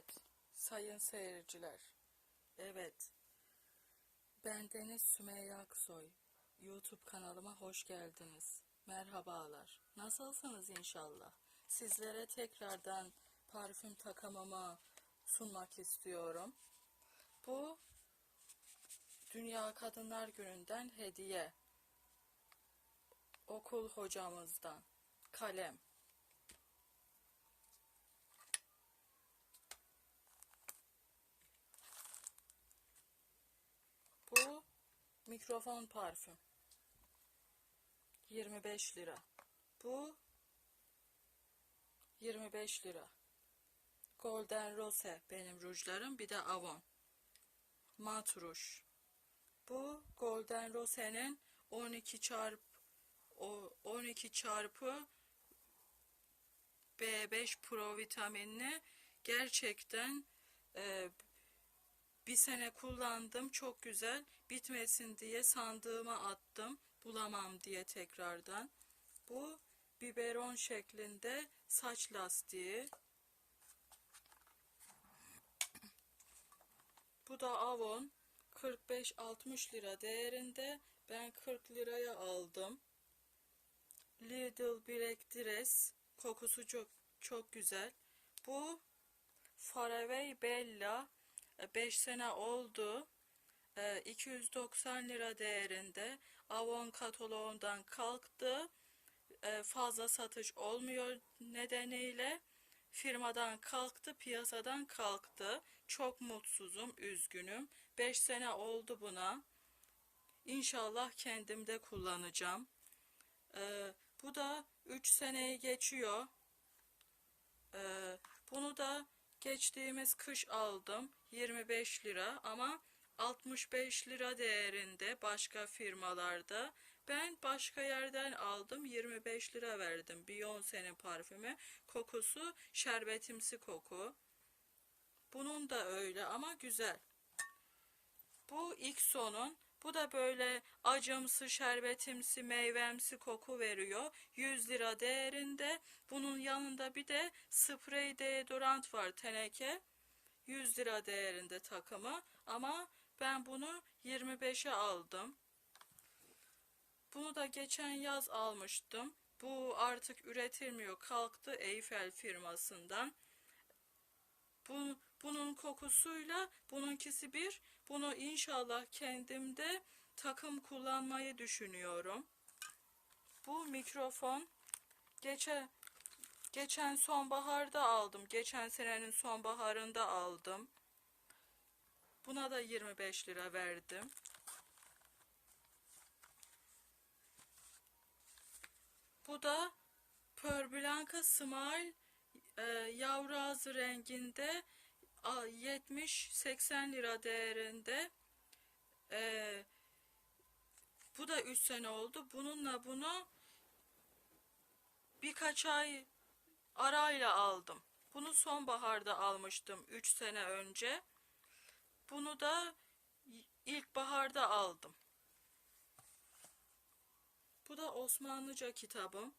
Evet, sayın seyirciler. Evet. Ben Deniz Sümeyye Aksoy. YouTube kanalıma hoş geldiniz. Merhabalar. Nasılsınız inşallah? Sizlere tekrardan parfüm takamamı sunmak istiyorum. Bu Dünya Kadınlar Günü'nden hediye. Okul hocamızdan. Kalem. Bu mikrofon parfüm. 25 lira. Bu 25 lira. Golden Rose benim rujlarım. Bir de Avon. Mat ruj. Bu Golden Rose'nin 12 çarp o 12 çarpı B5 Pro vitaminli gerçekten e, bir sene kullandım çok güzel. Bitmesin diye sandığıma attım. Bulamam diye tekrardan. Bu biberon şeklinde saç lastiği. Bu da Avon. 45-60 lira değerinde. Ben 40 liraya aldım. Lidl Black Dress. Kokusu çok çok güzel. Bu Faraway Bella 5 sene oldu. E, 290 lira değerinde Avon kataloğundan kalktı. E, Fazla satış olmuyor nedeniyle firmadan kalktı, piyasadan kalktı. Çok mutsuzum, üzgünüm. 5 sene oldu buna. İnşallah kendimde kullanacağım. E, Bu da 3 seneyi geçiyor. E, Bunu da geçtiğimiz kış aldım 25 lira ama 65 lira değerinde başka firmalarda ben başka yerden aldım 25 lira verdim Beyoncé'nin parfümü kokusu şerbetimsi koku bunun da öyle ama güzel bu XO'nun bu da böyle acımsı, şerbetimsi, meyvemsi koku veriyor. 100 lira değerinde. Bunun yanında bir de sprey deodorant var teneke. 100 lira değerinde takımı. Ama ben bunu 25'e aldım. Bunu da geçen yaz almıştım. Bu artık üretilmiyor. Kalktı Eiffel firmasından. Bu, bunun kokusuyla bununkisi bir. Bunu inşallah kendimde takım kullanmayı düşünüyorum. Bu mikrofon geçen geçen sonbaharda aldım. Geçen senenin sonbaharında aldım. Buna da 25 lira verdim. Bu da Pearl Blanca Smile e, yavru ağzı renginde 70-80 lira değerinde e, bu da 3 sene oldu. Bununla bunu birkaç ay arayla aldım. Bunu sonbaharda almıştım 3 sene önce. Bunu da ilkbaharda aldım. Bu da Osmanlıca kitabım.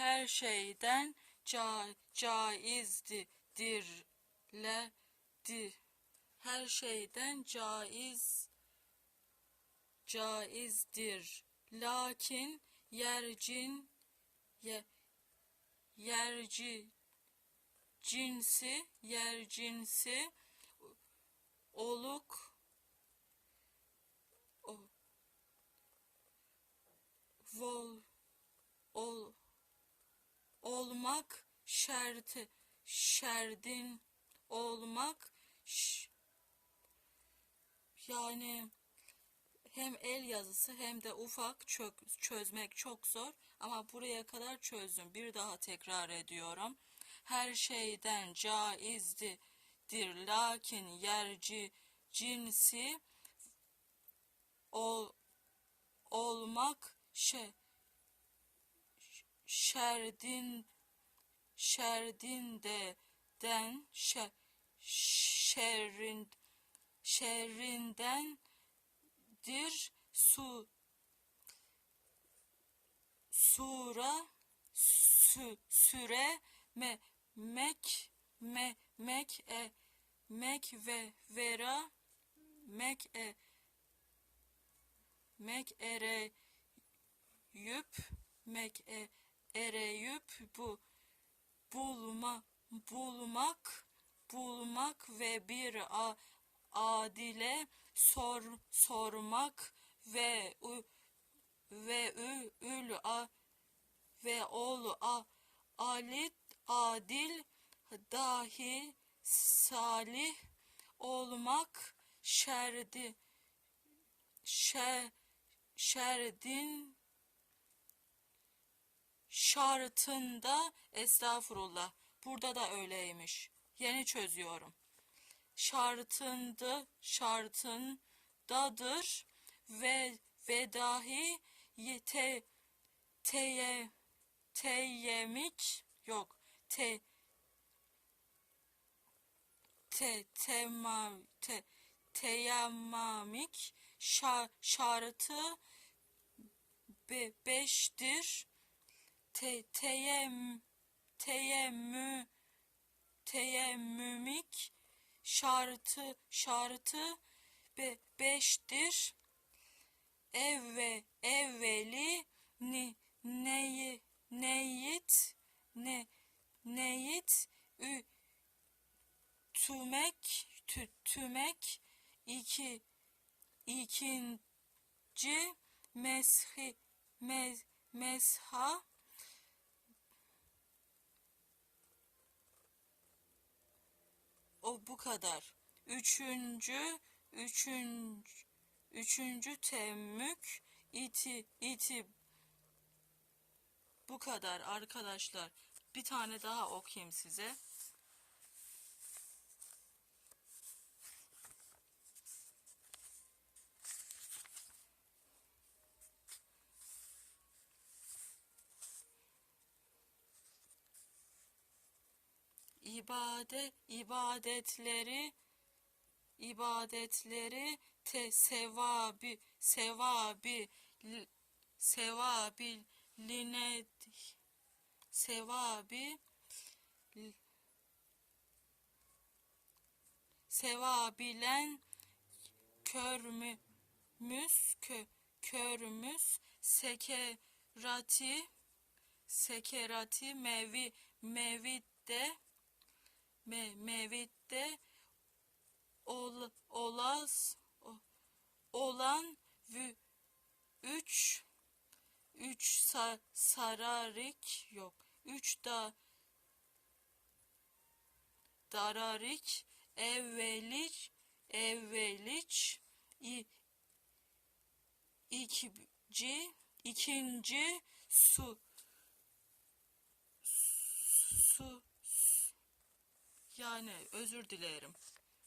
Her şeyden ca caizdir le di. Her şeyden caiz caizdir. Lakin yercin ye, yerci cinsi yer cinsi oluk o, vol ol olmak şerti şerdin olmak yani hem el yazısı hem de ufak çök, çözmek çok zor ama buraya kadar çözdüm. Bir daha tekrar ediyorum. Her şeyden caizdir lakin yerci cinsi ol, olmak şe, şerdin şerdin de den şe, şerrin şerrindendir su sura sü, süre me mek me mek e mek ve vera mek e mek ere yüp mek e ereyüp bu bulma bulmak bulmak ve bir a, adile sor sormak ve u, ve ü, ül a ve ol a alit adil dahi salih olmak şerdi şer, şerdin şartında estağfurullah. Burada da öyleymiş. Yeni çözüyorum. Şartında şartındadır ve ve dahi yete teye teyemik yok. Te te tema te teyemmamik şa, şartı be, beştir te, teyem teyemmü teyemmümik şartı şartı be, beştir. Evve evveli ni neyi neyit ne neyit ü tümek tü, tümek iki ikinci meshi mez, mesha o bu kadar. Üçüncü üçüncü üçüncü temmük iti iti. Bu kadar arkadaşlar. Bir tane daha okuyayım size ibade ibadetleri ibadetleri te sevabi sevabi sevabi line sevabi sevabilen körmü müs kö, körmüs sekerati sekerati mevi mevitte me, mevitte ol, olaz olan vü, üç üç sa, sararik yok. Üç da dararik evveliç evveliç i, ikinci ikinci su yani özür dilerim.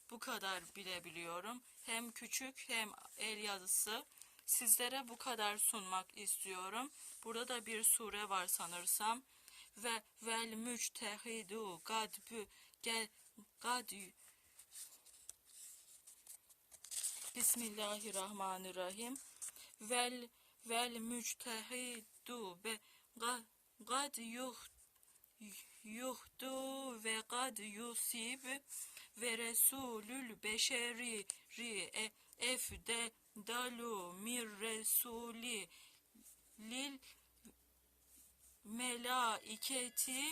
Bu kadar bilebiliyorum. Hem küçük hem el yazısı. Sizlere bu kadar sunmak istiyorum. Burada da bir sure var sanırsam. Ve vel müctehidu gadbü gel gad Bismillahirrahmanirrahim. Vel vel müctehidu be gad yuh yuhdu ve gad yusib ve resulül beşeri ri e, efde dalu mir resuli lil melaiketi